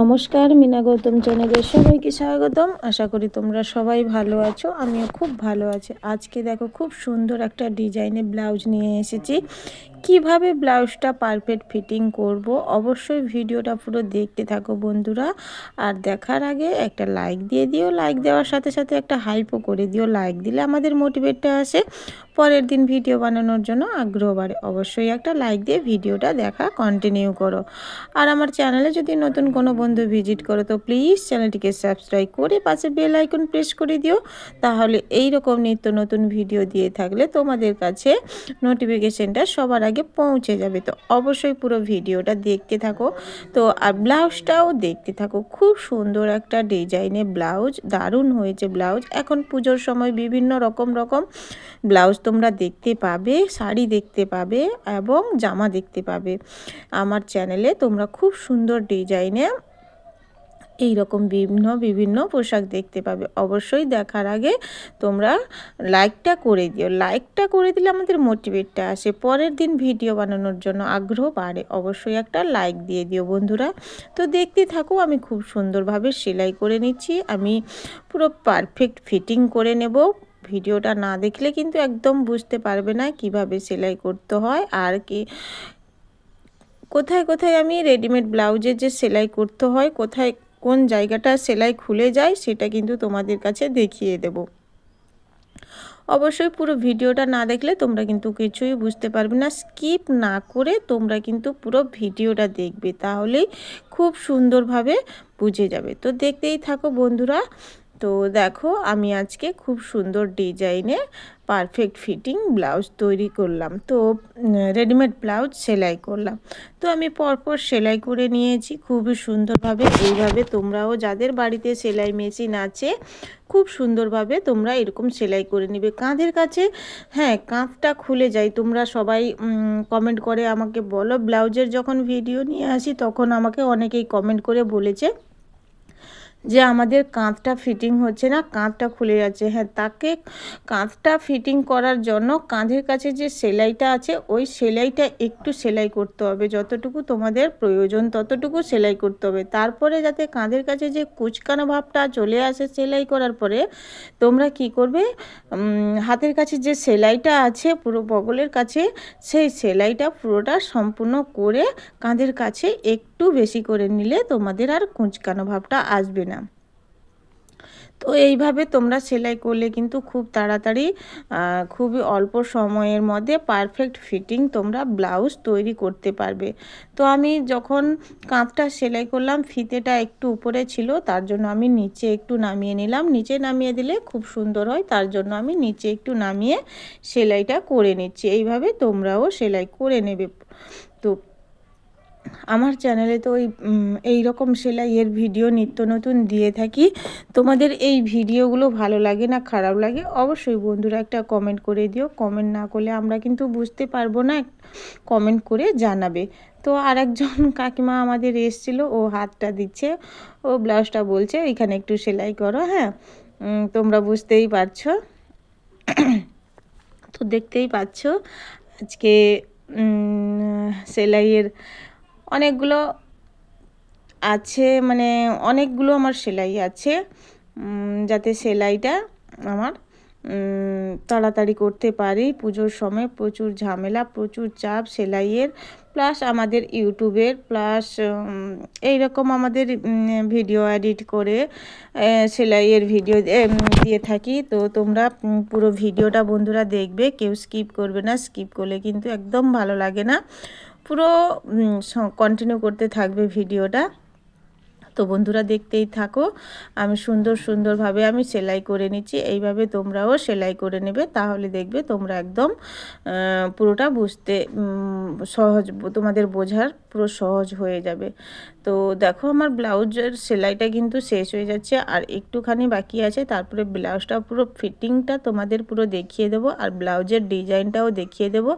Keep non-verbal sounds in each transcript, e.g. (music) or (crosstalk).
নমস্কার, মিনা গৌতম চ্যানেলে সবাইকে স্বাগতম। আশা করি তোমরা সবাই ভালো আছো, আমিও খুব ভালো আছি। আজকে দেখো খুব সুন্দর একটা ডিজাইনের ব্লাউজ নিয়ে এসেছি। কীভাবে ব্লাউজটা পারফেক্ট ফিটিং করব? অবশ্যই ভিডিওটা পুরো দেখতে থাকো বন্ধুরা। আর দেখার আগে একটা লাইক দিয়ে দিও। লাইক দেওয়ার সাথে সাথে একটা হাইপও করে দিও। লাইক দিলে আমাদের মোটিভেটটা আসে। পরের দিন ভিডিও বানানোর জন্য আগ্রহ বাড়ে। অবশ্যই একটা লাইক দিয়ে ভিডিওটা দেখা কন্টিনিউ করো। আর আমার চ্যানেলে যদি নতুন কোনো বন্ধু ভিজিট করো, তো প্লিজ চ্যানেলটিকে সাবস্ক্রাইব করে পাশে বেল আইকন প্রেস করে দিও। তাহলে এই রকম নিত্য নতুন ভিডিও দিয়ে থাকলে তোমাদের কাছে নোটিফিকেশনটা সবার আগে পৌঁছে যাবে। তো অবশ্যই পুরো ভিডিওটা দেখতে থাকো। তো আর ব্লাউজটাও দেখতে থাকো। খুব সুন্দর একটা ডিজাইনে ব্লাউজ, দারুণ হয়েছে ব্লাউজ। এখন পুজোর সময় বিভিন্ন রকম রকম ব্লাউজ তোমরা দেখতে পাবে, শাড়ি দেখতে পাবে এবং জামা দেখতে পাবে। আমার চ্যানেলে তোমরা খুব সুন্দর ডিজাইনে এই রকম বিভিন্ন বিভিন্ন পোশাক দেখতে পাবে। অবশ্যই দেখার আগে তোমরা লাইকটা করে দিও। লাইকটা করে দিলে আমাদের মোটিভেটটা আসে। পরের দিন ভিডিও বানানোর জন্য আগ্রহ বাড়ে। অবশ্যই একটা লাইক দিয়ে দিও বন্ধুরা। তো দেখতে থাকো, আমি খুব সুন্দরভাবে সেলাই করে নিচ্ছি। আমি পুরো পারফেক্ট ফিটিং করে নেব। ভিডিওটা না দেখলে কিন্তু একদম বুঝতে পারবে না কীভাবে সেলাই করতে হয় আর কি। কোথায় কোথায় আমি রেডিমেড ব্লাউজের যে সেলাই করতে হয়, কোথায় কোন জায়গাটা সেলাই খুলে যায় সেটা কিন্তু তোমাদের কাছে দেখিয়ে দেব। অবশ্যই পুরো ভিডিওটা না দেখলে তোমরা কিন্তু কিছুই বুঝতে পারবে না। স্কিপ না করে তোমরা কিন্তু পুরো ভিডিওটা দেখবে, তাহলেই খুব সুন্দরভাবে বুঝে যাবে। তো দেখতেই থাকো বন্ধুরা তো দেখো, আমি আজকে খুব সুন্দর ডিজাইনে পারফেক্ট ফিটিং ব্লাউজ তৈরি করলাম। তো রেডিমেড ব্লাউজ সেলাই করলাম। তো আমি পরপর সেলাই করে নিয়েছি, খুবই সুন্দরভাবে। এইভাবে তোমরাও যাদের বাড়িতে সেলাই মেশিন আছে, খুব সুন্দরভাবে তোমরা এরকম সেলাই করে নিবে। কাঁধের কাছে হ্যাঁ কাঁধটা খুলে যায় তোমরা সবাই কমেন্ট করে আমাকে বলো। ব্লাউজের যখন ভিডিও নিয়ে আসি, তখন আমাকে অনেকেই কমেন্ট করে বলেছে। যে আমাদের কাঁধটা ফিটিং হচ্ছে না, কাঁধটা খুলে যাচ্ছে। হ্যাঁ তাকে কাঁধটা ফিটিং করার জন্য কাঁধের কাছে যে সেলাইটা আছে, ওই সেলাইটা একটু সেলাই করতে হবে। যতটুকু তোমাদের প্রয়োজন ততটুকু সেলাই করতে হবে। তারপরে যাতে কাঁধের কাছে যে কুচকানো ভাবটা চলে আসে সেলাই করার পরে, তোমরা কি করবে? হাতের কাছে যে সেলাইটা আছে, পুরো বগলের কাছে, সেই সেলাইটা পুরোটা সম্পূর্ণ করে কাঁধের কাছে একটু বেশি করে নিলে তোমাদের আর কুঁচকানো ভাবটা আসবে না। তো এইভাবে তোমরা সেলাই করলে কিন্তু খুব তাড়াতাড়ি খুবই অল্প সময়ের মধ্যে পারফেক্ট ফিটিং তোমরা ব্লাউজ তৈরি করতে পারবে। তো আমি যখন কাঁধটা সেলাই করলাম, ফিতেটা একটু উপরে ছিল, তার জন্য আমি নিচে একটু নামিয়ে নিলাম। নিচে নামিয়ে দিলে খুব সুন্দর হয়, তার জন্য আমি নিচে একটু নামিয়ে সেলাইটা করে নিচ্ছি। এইভাবে তোমরাও সেলাই করে নেবে। আমার চ্যানেলে তো ওই এই রকম সেলাইয়ের ভিডিও নিত্য নতুন দিয়ে থাকি। তোমাদের এই ভিডিওগুলো ভালো লাগে না খারাপ লাগে, অবশ্যই বন্ধুরা একটা কমেন্ট করে দিও। কমেন্ট না করলে আমরা কিন্তু বুঝতে পারব না কমেন্ট করে জানাবে। তো আর একজন (laughs) কাকিমা আমাদের এসেছিল, ও হাতটা দিচ্ছে, ও ব্লাউজটা বলছে, এখানে একটু সেলাই করো হ্যাঁ? তোমরা বুঝতেই পারছ। (clears throat) তো দেখতেই পাচ্ছ, আজকে সেলাইয়ের অনেকগুলো আছে মানে অনেকগুলো আমার সেলাই আছে। যাতে সেলাইটা আমার তাড়াতাড়ি করতে পারি। পুজোর সময় প্রচুর ঝামেলা, প্রচুর চাপ সেলাইয়ের প্লাস আমাদের ইউটিউবের প্লাস এই রকম আমাদের ভিডিও এডিট করে সেলাইয়ের ভিডিও দিয়ে থাকি। তো তোমরা পুরো ভিডিওটা বন্ধুরা দেখবে, কেউ স্কিপ করবে না। স্কিপ করলে কিন্তু একদম ভালো লাগে না। পুরো কন্টিনিউ করতে থাকবে ভিডিওটা। তো বন্ধুরা দেখতেই থাকো, আমি সুন্দর সুন্দরভাবে আমি সেলাই করে নিচ্ছি। এইভাবে তোমরাও সেলাই করে নেবে, তাহলে দেখবে তোমরা একদম পুরোটা বুঝতে সহজ, তোমাদের বোঝার পুরো সহজ হয়ে যাবে। তো দেখো আমার ব্লাউজের সেলাইটা কিন্তু শেষ হয়ে যাচ্ছে, আর একটুখানি বাকি আছে, তারপরে ব্লাউজটা পুরো ফিটিংটা তোমাদের পুরো দেখিয়ে দেবো, আর ব্লাউজের ডিজাইনটাও দেখিয়ে দেবো।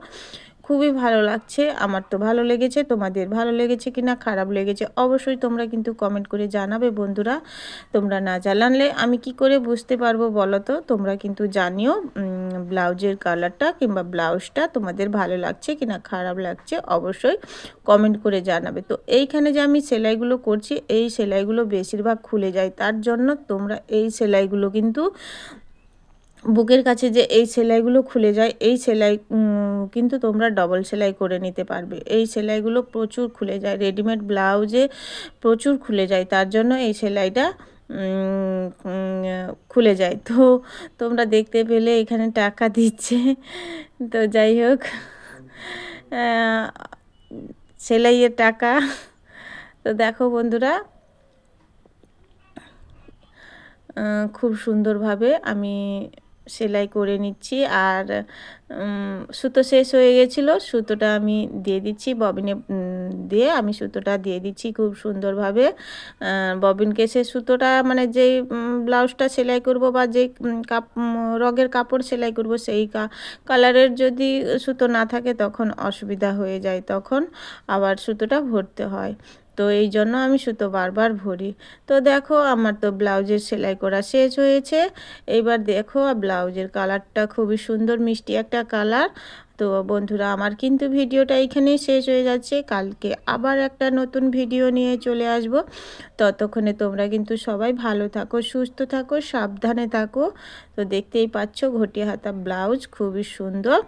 খুবই ভালো লাগছে। আমার তো ভালো লেগেছে। তোমাদের ভালো লেগেছে কি না খারাপ লেগেছে অবশ্যই তোমরা কিন্তু কমেন্ট করে জানাবে বন্ধুরা। তোমরা না জানালে আমি কি করে বুঝতে পারব বলো তো তোমরা কিন্তু জানিও ব্লাউজের কালারটা কিংবা ব্লাউজটা তোমাদের ভালো লাগছে কি না খারাপ লাগছে অবশ্যই কমেন্ট করে জানাবে। তো এইখানে যে আমি সেলাইগুলো করছি, এই সেলাইগুলো বেশিরভাগ খুলে যায়। তার জন্য তোমরা এই সেলাইগুলো কিন্তু বুকের কাছে যে এই সেলাইগুলো খুলে যায়, এই সেলাই কিন্তু তোমরা ডবল সেলাই করে নিতে পারবে। এই সেলাইগুলো প্রচুর খুলে যায় রেডিমেড ব্লাউজে প্রচুর খুলে যায়, তার জন্য এই সেলাইটা খুলে যায়। তো তোমরা দেখতে পেলে এখানে টাকা দিচ্ছে। তো যাই হোক সেলাইয়ের টাকা। তো দেখো বন্ধুরা খুব সুন্দরভাবে আমি সেলাই করে নিচ্ছি আর সুতো শেষ হয়ে গেছিল, সুতোটা আমি দিয়ে দিচ্ছি, ববিনে দিয়ে আমি সুতোটা দিয়ে দিচ্ছি খুব সুন্দরভাবে। ববিন কেসে সুতোটা মানে যেই ব্লাউজটা সেলাই করব বা যেই কাপ রগের কাপড় সেলাই করব সেই কালারের যদি সুতো না থাকে তখন অসুবিধা হয়ে যায়, তখন আবার সুতোটা ভরতে হয়। তো এই জন্য আমি সুতো বারবার ভরি। তো দেখো আমার তো ব্লাউজের সেলাই করা শেষ হয়েছে। এইবার দেখো ব্লাউজের কালারটা খুবই সুন্দর, মিষ্টি একটা কালার। তো বন্ধুরা, আমার কিন্তু ভিডিওটা এখানেই শেষ হয়ে যাচ্ছে। কালকে আবার একটা নতুন ভিডিও নিয়ে চলে আসব। ততক্ষণে তোমরা কিন্তু সবাই ভালো থাকো, সুস্থ থাকো, সাবধানে থাকো। তো দেখতেই পাচ্ছ ঘটি হাতা ব্লাউজ খুবই সুন্দর।